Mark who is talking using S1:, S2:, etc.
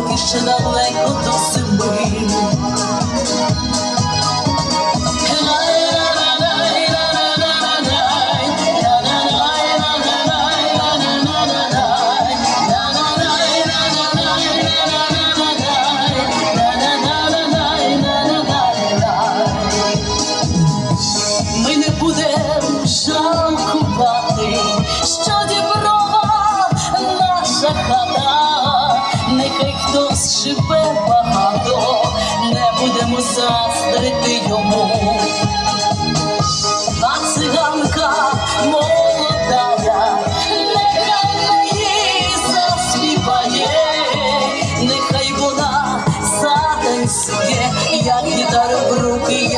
S1: поки ще далеко до зими. Ми не будемо жалкувати, що діброва наша хата хай хтось живе багато, не будемо заздрити йому. А циганка молодая, нехай її засліпає, нехай вона затанцює, як гітару в руки.